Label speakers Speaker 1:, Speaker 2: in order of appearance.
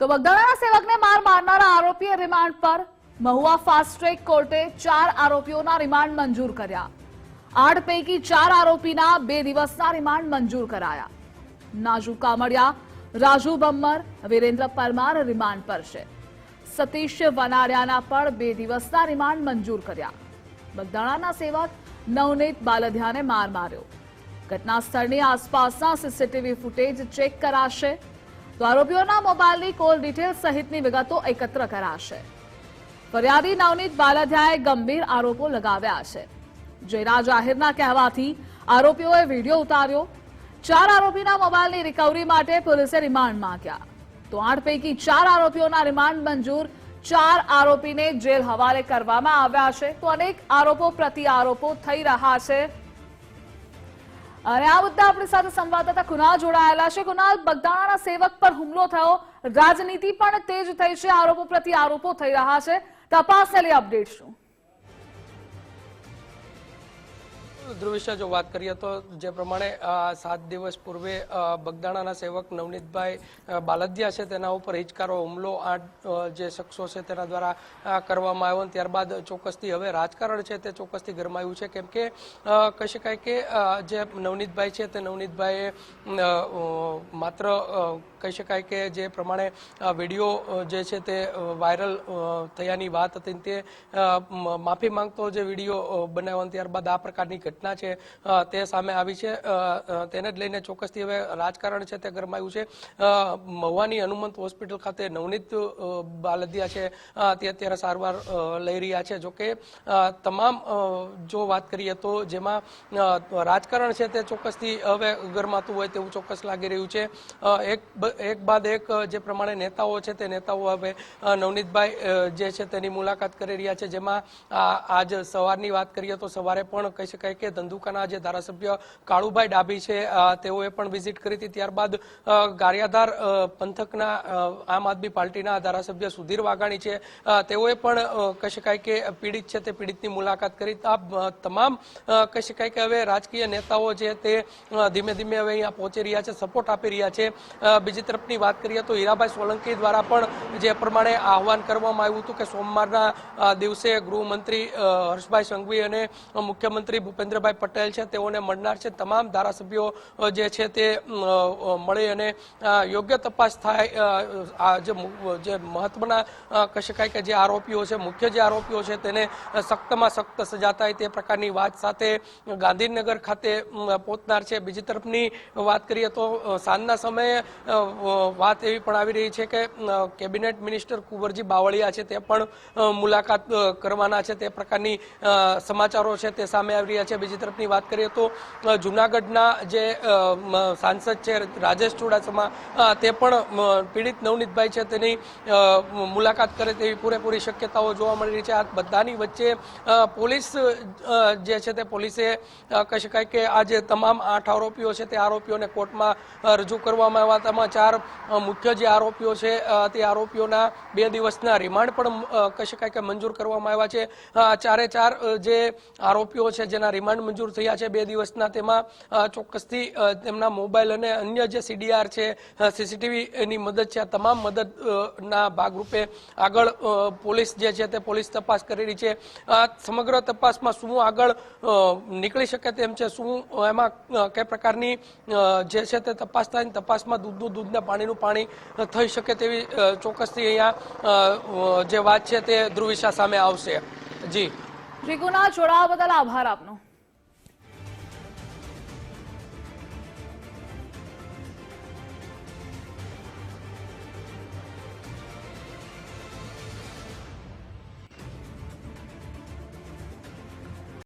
Speaker 1: તો બગદાણાના સેવકને માર મારનારા આરોપીએ રિમાન્ડ પર. મહુવા ફાસ્ટ ટ્રેક કોર્ટે ચાર આરોપીઓના રિમાન્ડ મંજૂર કર્યા. આઠ પૈકી ચાર આરોપીના બે દિવસના રિમાન્ડ મંજૂર કરાયા. નાજુ કામડિયા, રાજુ બમ્મર, વિરેન્દ્ર પરમાર રિમાન્ડ પર છે. સતીશ વનારિયાના પણ બે દિવસના રિમાન્ડ મંજૂર કર્યા. બગદાણાના સેવક નવનીત બાલધિયાને માર માર્યો. ઘટના સ્થળની આસપાસના સીસીટીવી ફૂટેજ ચેક કરાશે. તો આરોપીઓના મોબાઈલની કોલ ડિટેલ સહિતની વિગતો એકત્ર કરાશે. ફરિયાદી નવનીત બાલાધ્યાએ ગંભીર આરોપો લગાવ્યા છે. જયરા જાહેરના કહેવાથી આરોપીઓએ વીડિયો ઉતાર્યો. ચાર આરોપીના મોબાઈલની રિકવરી માટે પોલીસે રિમાન્ડ માંગ્યા. તો આઠ પૈકી ચાર આરોપીઓના રિમાન્ડ મંજૂર. ચાર આરોપીને જેલ હવાલે કરવામાં આવ્યા છે. તો અનેક આરોપો પ્રતિ આરોપો થઈ રહ્યા છે. અને આ મુદ્દા આપણી સાથે સંવાદદાતા કુનાલ જોડાયેલા છે. કુનાલ બગદાણાના સેવક પર હુમલો થયો. રાજનીતિ પણ તેજ થઈ છે. આરોપો પ્રતિ આરોપો થઈ રહ્યા છે. તપાસને લઈ અપડેટ શું?
Speaker 2: ધ્રુવ જો વાત કરીએ તો જે પ્રમાણે સાત દિવસ પૂર્વે બગદાણાના સેવક નવનીતભાઈ બાલદિયા છે, તેના ઉપર હિચકારો, હુમલો આઠ જે શખ્સો છે, તેના દ્વારા કરવામાં આવ્યો અને ત્યારબાદ ચોક્કસથી હવે રાજકારણ છે, તે ચોક્કસથી ગરમાયું છે. કેમ કે કહી શકાય કે જે નવનીતભાઈ છે, તે નવનીતભાઈએ માત્ર કહી શકાય કે જે પ્રમાણે વીડિયો જે છે તે વાયરલ થયાની વાત હતી તે માફી માંગતો જે વીડિયો બનાવ્યો ત્યારબાદ આ પ્રકારની ઘટના છે તે સામે આવી છે તેને જ લઈને ચોક્કસથી હવે રાજકારણ છે તે ગરમાયું છે. મહુવાની હનુમંત હોસ્પિટલ ખાતે નવનીત બાલદિયા છે તે અત્યારે સારવાર લઈ રહ્યા છે. જોકે તમામ જો વાત કરીએ તો જેમાં રાજકારણ છે તે ચોક્કસથી હવે ગરમાતું હોય તેવું ચોક્કસ લાગી રહ્યું છે. એક એક બાદ એક જે પ્રમાણે નેતાઓ છે તે નેતાઓ હવે નવનીતભાઈ જે છે તેની મુલાકાત કરી રહ્યા છે. જેમાં આજ સવારની વાત કરીએ તો સવારે પણ કહી શકાય કે ધંધુકાના જે ધારાસભ્ય કાળુભાઈ ડાભી છે તેઓએ પણ વિઝિટ કરી હતી. ત્યારબાદ ગારિયાધાર પંથકના આમ આદમી પાર્ટીના ધારાસભ્ય સુધીર વાઘાણી છે. તેઓએ પણ કહી શકાય કે પીડિત છે તે પીડિતની મુલાકાત કરી. આ તમામ કહી શકાય કે હવે રાજકીય નેતાઓ છે તે ધીમે ધીમે હવે અહીંયા પહોંચી રહ્યા છે સપોર્ટ આપી રહ્યા છે. અ, બીજી તરફની વાત કરીએ તો હીરાભાઈ સોલંકી દ્વારા પણ જે પ્રમાણે આહવાન કરવામાં આવ્યું હતું કે સોમવારના દિવસે ગૃહમંત્રી હર્ષભાઈ સંઘવી અને મુખ્યમંત્રી ભૂપેન્દ્રભાઈ પટેલ છે, તેઓને મળનાર છે. તમામ ધારાસભ્યો જે છે તે મળે અને યોગ્ય તપાસ થાય આ જે મહત્વના કહી શકાય કે જે આરોપીઓ છે, મુખ્ય જે આરોપીઓ છે તેને સખ્તમાં સખ્ત સજા થાય તે પ્રકારની વાત સાથે ગાંધીનગર ખાતે પહોંચનાર છે. બીજી તરફની વાત કરીએ તો સાંજના સમયે વાત એવી પણ આવી રહી છે કે કેબિનેટ મિનિસ્ટર કુંવરજી બાવળિયા છે, તે પણ મુલાકાત કરવાના છે, તે પ્રકારની સમાચારો છે, તે સામે આવી રહ્યા છે. બીજી તરફની વાત કરીએ તો જૂનાગઢના જે સાંસદ છે, રાજેશ ચુડાસમા તે પણ પીડિત નવનીતભાઈ છે, તેની મુલાકાત કરે તેવી પૂરેપૂરી શક્યતાઓ જોવા મળી રહી છે. આ બધાની વચ્ચે પોલીસ જે છે તે પોલીસે કહી શકાય કે આ જે તમામ આઠ આરોપીઓ છે, તે આરોપીઓને કોર્ટમાં રજૂ કરવામાં આવ્યા ચાર મુખ્ય જે આરોપીઓ છે તે આરોપીઓના બે દિવસના રિમાન્ડ પણ કહી શકાય કે મંજૂર કરવામાં આવ્યા છે. ચારે ચાર જે આરોપીઓ છે જેના રિમાન્ડ મંજૂર થયા છે બે દિવસના, તેમાં ચોક્કસથી તેમના મોબાઈલ અને અન્ય જે સીડીઆર છે સીસીટીવી ની મદદ છે. આ તમામ મદદના ભાગરૂપે આગળ પોલીસ જે છે તે પોલીસ તપાસ કરી રહી છે. સમગ્ર તપાસમાં શું આગળ નીકળી શકે તેમ છે, શું એમાં કઈ પ્રકારની જે છે તે તપાસ થાય તપાસમાં દૂધનું દૂધ ને પાણીનું પાણી થઈ શકે તેવી ચોક્કસથી અહીંયા જે વાત છે તે ધ્રુવિશા સામે આવશે. જી.
Speaker 1: કુનાલ જોડાવા બદલ આભાર આપનો.